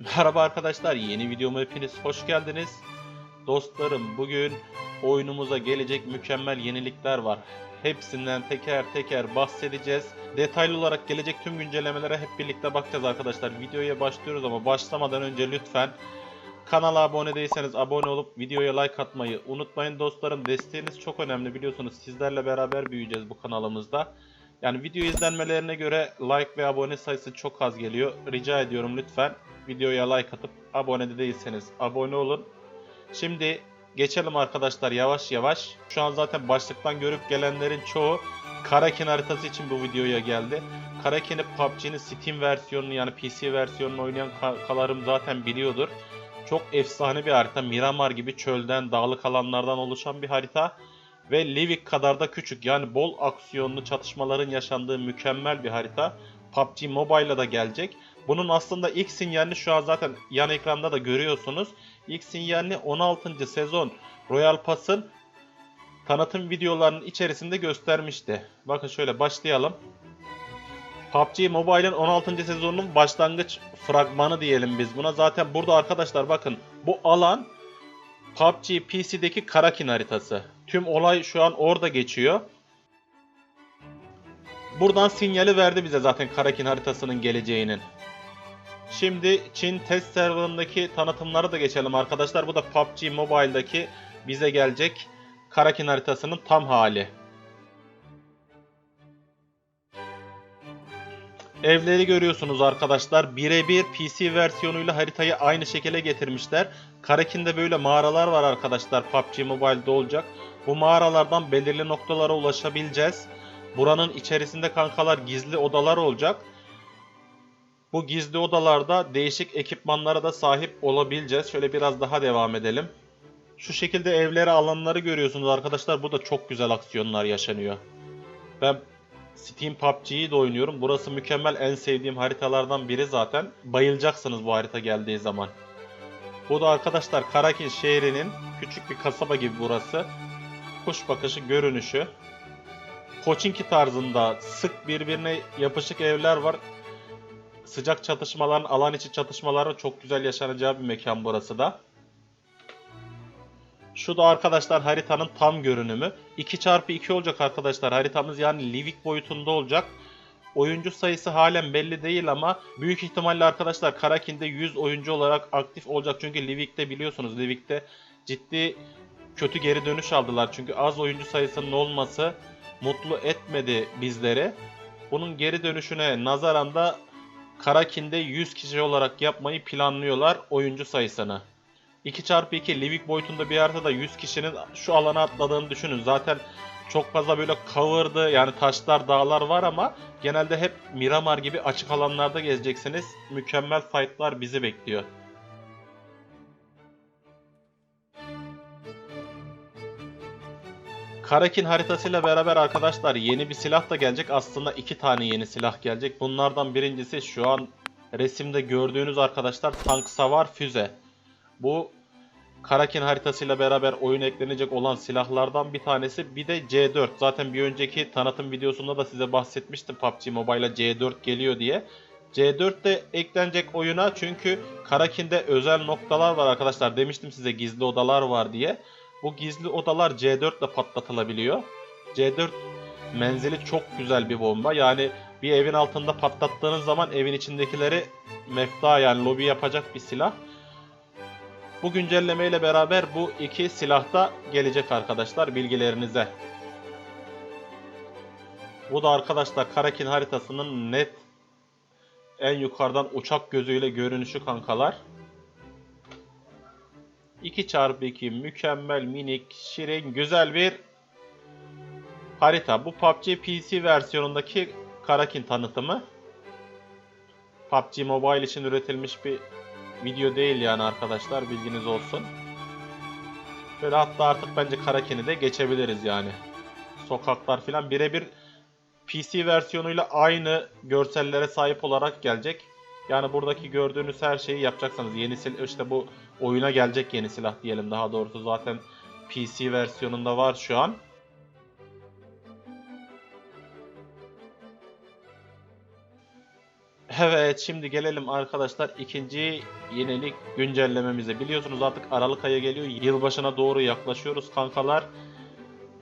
Merhaba arkadaşlar, yeni videoma hepiniz hoş geldiniz. Dostlarım, bugün oyunumuza gelecek mükemmel yenilikler var. Hepsinden teker teker bahsedeceğiz. Detaylı olarak gelecek tüm güncellemelere hep birlikte bakacağız arkadaşlar. Videoya başlıyoruz ama başlamadan önce lütfen kanala abone değilseniz abone olup videoya like atmayı unutmayın dostlarım. Desteğiniz çok önemli biliyorsunuz. Sizlerle beraber büyüyeceğiz bu kanalımızda. Yani video izlenmelerine göre like ve abone sayısı çok az geliyor. Rica ediyorum lütfen videoya like atıp abone de değilseniz abone olun. Şimdi geçelim arkadaşlar yavaş yavaş. Şu an zaten başlıktan görüp gelenlerin çoğu Karakin haritası için bu videoya geldi. Karakin'i PUBG'nin Steam versiyonunu yani PC versiyonunu oynayan kalarım zaten biliyordur. Çok efsane bir harita. Miramar gibi çölden, dağlık alanlardan oluşan bir harita. Ve Livik kadar da küçük. Yani bol aksiyonlu çatışmaların yaşandığı mükemmel bir harita. PUBG Mobile'a da gelecek. Bunun aslında ilk sinyalini şu an zaten yan ekranda da görüyorsunuz. İlk sinyalini 16. sezon Royal Pass'ın tanıtım videolarının içerisinde göstermişti. Bakın şöyle başlayalım. PUBG Mobile'ın 16. sezonunun başlangıç fragmanı diyelim biz buna. Zaten burada arkadaşlar bakın bu alan PUBG PC'deki Karakin haritası. Tüm olay şu an orada geçiyor. Buradan sinyali verdi bize zaten Karakin haritasının geleceğinin. Şimdi Çin test serverındaki tanıtımları da geçelim arkadaşlar. Bu da PUBG Mobile'daki bize gelecek Karakin haritasının tam hali. Evleri görüyorsunuz arkadaşlar. Birebir PC versiyonuyla haritayı aynı şekilde getirmişler. Karakin'de böyle mağaralar var arkadaşlar. PUBG Mobile'de olacak. Bu mağaralardan belirli noktalara ulaşabileceğiz. Buranın içerisinde kankalar gizli odalar olacak. Bu gizli odalarda değişik ekipmanlara da sahip olabileceğiz. Şöyle biraz daha devam edelim. Şu şekilde evleri alanları görüyorsunuz arkadaşlar. Burada çok güzel aksiyonlar yaşanıyor. Ben Steam PUBG'yi de oynuyorum. Burası mükemmel en sevdiğim haritalardan biri zaten. Bayılacaksınız bu harita geldiği zaman. Bu da arkadaşlar Karakin şehrinin küçük bir kasaba gibi burası. Kuş bakışı görünüşü. Koçinki tarzında sık birbirine yapışık evler var. Sıcak çatışmaların, alan içi çatışmaların çok güzel yaşanacağı bir mekan burası da. Şu da arkadaşlar haritanın tam görünümü. 2x2 olacak arkadaşlar haritamız yani Livik boyutunda olacak. Oyuncu sayısı halen belli değil ama büyük ihtimalle arkadaşlar Karakin'de 100 oyuncu olarak aktif olacak. Çünkü Livik'te biliyorsunuz Livik'te ciddi kötü geri dönüş aldılar. Çünkü az oyuncu sayısının olması mutlu etmedi bizleri. Bunun geri dönüşüne nazaran da Karakin'de 100 kişi olarak yapmayı planlıyorlar oyuncu sayısını. 2x2 Livik boyutunda bir haritada 100 kişinin şu alana atladığını düşünün. Zaten çok fazla böyle cover'dı yani taşlar dağlar var ama genelde hep Miramar gibi açık alanlarda gezeceksiniz. Mükemmel fightlar bizi bekliyor. Karakin haritasıyla beraber arkadaşlar yeni bir silah da gelecek. Aslında iki tane yeni silah gelecek. Bunlardan birincisi şu an resimde gördüğünüz arkadaşlar tank savar füze. Bu Karakin haritasıyla beraber oyun eklenecek olan silahlardan bir tanesi. Bir de C4. Zaten bir önceki tanıtım videosunda da size bahsetmiştim PUBG Mobile'a C4 geliyor diye. C4 de eklenecek oyuna çünkü Karakin'de özel noktalar var arkadaşlar. Demiştim size gizli odalar var diye. Bu gizli odalar C4 ile patlatılabiliyor. C4 menzili çok güzel bir bomba. Yani bir evin altında patlattığınız zaman evin içindekileri mefta yani lobi yapacak bir silah. Bu güncelleme ile beraber bu iki silah da gelecek arkadaşlar bilgilerinize. Bu da arkadaşlar Karakin haritasının net en yukarıdan uçak gözüyle görünüşü kankalar. 2x2 mükemmel minik şirin güzel bir harita. Bu PUBG PC versiyonundaki Karakin tanıtımı. PUBG Mobile için üretilmiş bir video değil yani arkadaşlar bilginiz olsun. Böyle hatta artık bence Karakin'i de geçebiliriz yani. Sokaklar filan birebir PC versiyonuyla aynı görsellere sahip olarak gelecek. Yani buradaki gördüğünüz her şeyi yapacaksınız. Yeni sil işte bu oyuna gelecek yeni silah diyelim daha doğrusu zaten PC versiyonunda var şu an. Evet şimdi gelelim arkadaşlar ikinci yenilik güncellememize. Biliyorsunuz artık Aralık ayı geliyor. Yılbaşına doğru yaklaşıyoruz kankalar.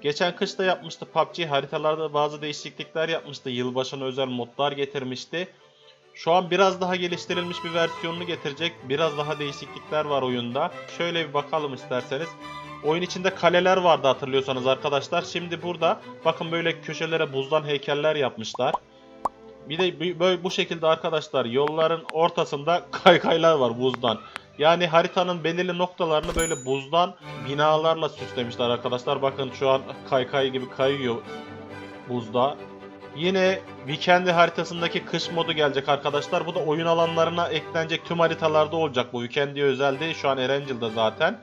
Geçen kışta yapmıştı PUBG haritalarda bazı değişiklikler yapmıştı. Yılbaşına özel modlar getirmişti. Şu an biraz daha geliştirilmiş bir versiyonunu getirecek. Biraz daha değişiklikler var oyunda. Şöyle bir bakalım isterseniz. Oyun içinde kaleler vardı hatırlıyorsanız arkadaşlar. Şimdi burada bakın böyle köşelere buzdan heykeller yapmışlar. Bir de böyle bu şekilde arkadaşlar yolların ortasında kaykaylar var buzdan. Yani haritanın belirli noktalarını böyle buzdan binalarla süslemişler arkadaşlar. Bakın şu an kaykay gibi kayıyor buzda. Yine Weekend haritasındaki kış modu gelecek arkadaşlar. Bu da oyun alanlarına eklenecek tüm haritalarda olacak. Bu Weekend'e özel. Şu an Erangel'da zaten.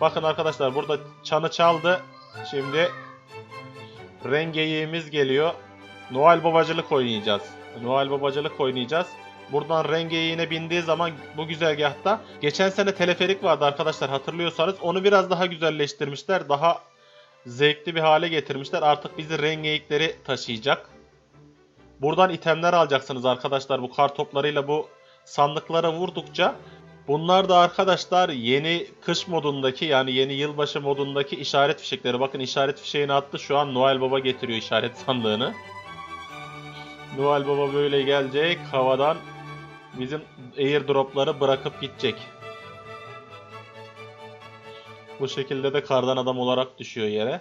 Bakın arkadaşlar burada çanı çaldı. Şimdi rengeyiğimiz geliyor. Noel babacılık oynayacağız. Noel babacılık oynayacağız. Buradan rengeyiğine bindiği zaman bu güzergahta geçen sene teleferik vardı arkadaşlar hatırlıyorsanız onu biraz daha güzelleştirmişler. Daha zevkli bir hale getirmişler. Artık bizi rengeyikleri taşıyacak. Buradan itemler alacaksınız arkadaşlar. Bu kar toplarıyla bu sandıklara vurdukça bunlar da arkadaşlar yeni kış modundaki yani yeni yılbaşı modundaki işaret fişekleri. Bakın işaret fişeğini attı. Şu an Noel Baba getiriyor işaret sandığını. Noel Baba böyle gelecek. Havadan bizim airdropları bırakıp gidecek. Bu şekilde de kardan adam olarak düşüyor yere.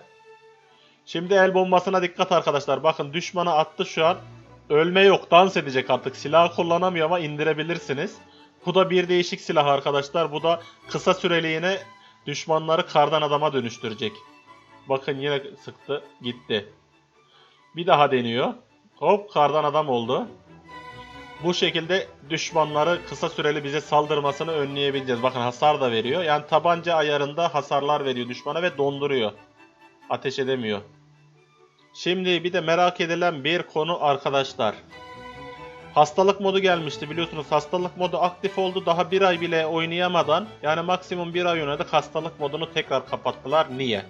Şimdi el bombasına dikkat arkadaşlar. Bakın düşmana attı şu an. Ölme yok. Dans edecek artık. Silah kullanamıyor ama indirebilirsiniz. Bu da bir değişik silah arkadaşlar. Bu da kısa süreliğine düşmanları kardan adama dönüştürecek. Bakın yine sıktı. Gitti. Bir daha deniyor. Hop kardan adam oldu. Bu şekilde düşmanları kısa süreli bize saldırmasını önleyebileceğiz. Bakın hasar da veriyor. Yani tabanca ayarında hasarlar veriyor düşmana ve donduruyor. Ateş edemiyor. Şimdi bir de merak edilen bir konu arkadaşlar. Hastalık modu gelmişti biliyorsunuz. Hastalık modu aktif oldu. Daha bir ay bile oynayamadan yani maksimum bir ay oynadık. Hastalık modunu tekrar kapattılar. Niye?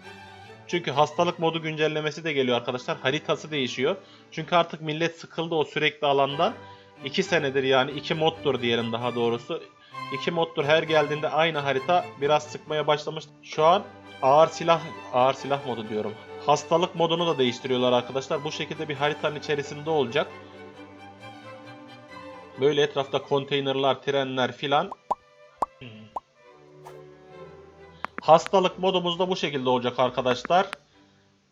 Çünkü hastalık modu güncellemesi de geliyor arkadaşlar. Haritası değişiyor. Çünkü artık millet sıkıldı o sürekli alandan. 2 senedir yani 2 moddur diyelim daha doğrusu. 2 moddur her geldiğinde aynı harita biraz sıkmaya başlamış. Şu an ağır silah ağır silah modu diyorum. Hastalık modunu da değiştiriyorlar arkadaşlar. Bu şekilde bir haritanın içerisinde olacak. Böyle etrafta konteynerlar, trenler filan. Hastalık modumuz da bu şekilde olacak arkadaşlar.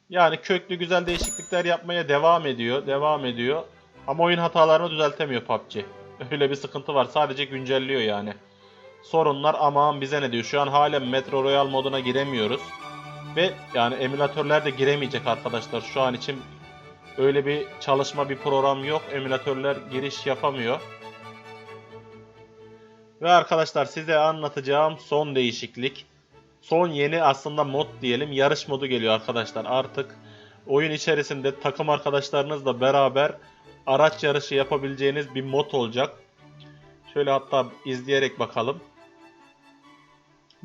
Yani köklü güzel değişiklikler yapmaya devam ediyor. Devam ediyor. Ama oyun hatalarını düzeltemiyor PUBG. Öyle bir sıkıntı var. Sadece güncelliyor yani. Sorunlar aman bize ne diyor. Şu an halen Metro Royal moduna giremiyoruz. Ve yani emülatörler de giremeyecek arkadaşlar. Şu an için öyle bir çalışma bir program yok. Emülatörler giriş yapamıyor. Ve arkadaşlar size anlatacağım son değişiklik. Son yeni aslında mod diyelim yarış modu geliyor arkadaşlar. Artık oyun içerisinde takım arkadaşlarınızla beraber araç yarışı yapabileceğiniz bir mod olacak. Şöyle hatta izleyerek bakalım.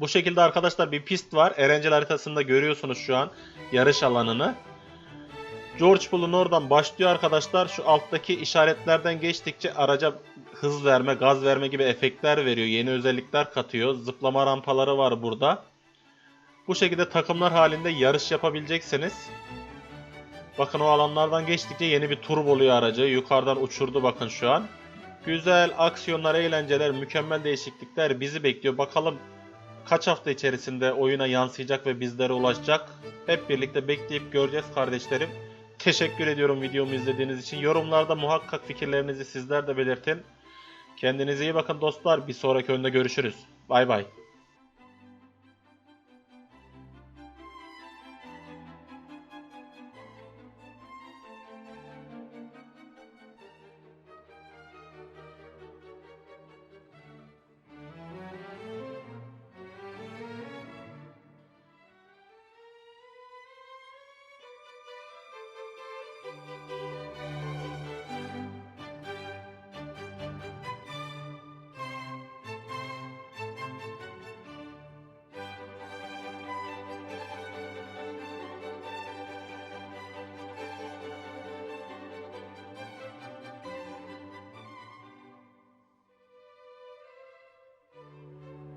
Bu şekilde arkadaşlar bir pist var. Erencel haritasında görüyorsunuz şu an yarış alanını. George Bull'un oradan başlıyor arkadaşlar. Şu alttaki işaretlerden geçtikçe araca hız verme, gaz verme gibi efektler veriyor. Yeni özellikler katıyor. Zıplama rampaları var burada. Bu şekilde takımlar halinde yarış yapabileceksiniz. Bakın o alanlardan geçtikçe yeni bir turboluyor aracı. Yukarıdan uçurdu bakın şu an. Güzel aksiyonlar, eğlenceler, mükemmel değişiklikler bizi bekliyor. Bakalım kaç hafta içerisinde oyuna yansıyacak ve bizlere ulaşacak. Hep birlikte bekleyip göreceğiz kardeşlerim. Teşekkür ediyorum videomu izlediğiniz için. Yorumlarda muhakkak fikirlerinizi sizler de belirtin. Kendinize iyi bakın dostlar. Bir sonraki oyunda görüşürüz. Bay bay.